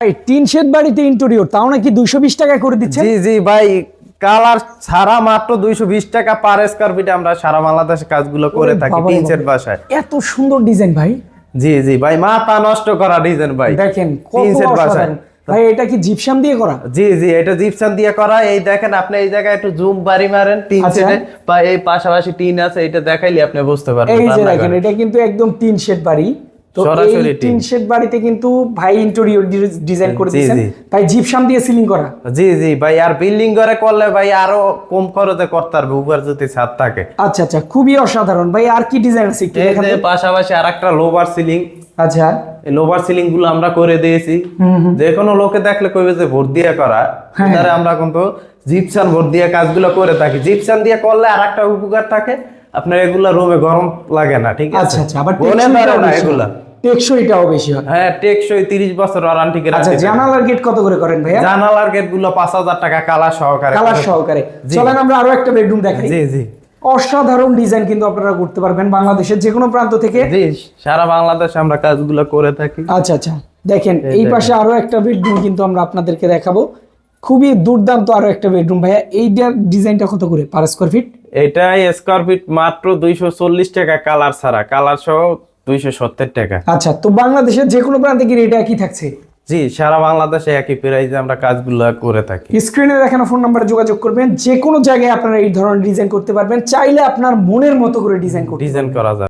ভাই tin shed বাড়িতে interior তাও নাকি দুইশো বিশ টাকা করে দিচ্ছে জি জি ভাই কালার ছাড়া মাত্র দুইশো বিশ টাকা পার স্কোয়ার ফিটে আমরা সারা বাংলাদেশে কাজগুলো করে থাকি টিন সেট বাসায়। এত সুন্দর ডিজাইন ভাই। জি জি ভাই মাথা নষ্ট করা ডিজাইন ভাই। দেখেন টিন সেট বাসায়। ভাই এটা কি জিপসাম দিয়ে করা? জি জি এটা জিপসান দিয়ে করা। এই দেখেন আপনি এই জায়গায় একটু জুম বাড়ি মারেন টিন আচ্ছা। সেটে বা এই পাশাপাশি টিন আছে এটা দেখাইলে আপনি বুঝতে পারবেন এই যে দেখেন এটা কিন্তু একদম তিন শেড বাড়ি। তো সরাসরি টিন। শেড বাড়িতে কিন্তু ভাই ইন্টেরিয়র ডিজাইন করে দিয়েছেন ভাই জিপসাম দিয়ে সিলিং করা। জি জি ভাই আর বিল্ডিং করে করলে ভাই আরও কম খরচে করতে পারবে উপর যদি ছাদ থাকে। আচ্ছা আচ্ছা খুবই অসাধারণ। ভাই আর কি ডিজাইন আছে যে তো। পাশাপাশি আর একটা লোভার সিলিং আচ্ছা। এই লোভার সিলিংগুলো আমরা করে দিয়েছি। যে কোনো লোকে দেখলে কইবে যে ভোট দিয়ে করা। হ্যাঁ। আমরা কিন্তু জিপসান ভোট দিয়ে কাজগুলো করে থাকি। জিপসান দিয়ে করলে আর একটা উপকার থাকে। আপনার এগুলা রুমে গরম লাগে না ঠিক আছে? আচ্ছা আচ্ছা আবার এগুলা। টেকসইটাও বেশি হয়। হ্যাঁ টেকসই তিরিশ বছর ওয়ারান্টি আচ্ছা জানালার গেট কত করে করেন ভাইয়া? জানালার গেটগুলো পাঁচ হাজার টাকা কালার সহকারে। সহকারে। চলেন আমরা আরও একটা বেডরুম দেখাই। জি জি। অসাধারণ ডিজাইন কিন্তু আপনারা করতে পারবেন বাংলাদেশের যে কোনো প্রান্ত থেকে। জি সারা বাংলাদেশে আমরা কাজগুলো করে থাকি। আচ্ছা আচ্ছা। দেখেন এই পাশে আরও একটা বেডরুম কিন্তু আমরা আপনাদেরকে দেখাবো। খুবই দুর্দান্ত আরও একটা বেডরুম ভাইয়া। এইটার ডিজাইনটা কত করে পার স্কোয়ার ফিট এটাই স্কোয়ার ফিট মাত্র দুইশো চল্লিশ টাকা কালার ছাড়া। কালার সহ দুইশো সত্তর টাকা। আচ্ছা তো বাংলাদেশের যে কোনো প্রান্তে কি রেট একই থাকছে? জি সারা বাংলাদেশে একই প্রাইজে আমরা কাজগুলো করে থাকি। স্ক্রিনে দেখানো ফোন নাম্বারে যোগাযোগ করবেন যে কোনো জায়গায় আপনারা এই ধরনের ডিজাইন করতে পারবেন চাইলে আপনার মনের মতো করে ডিজাইন ডিজাইন করা যায়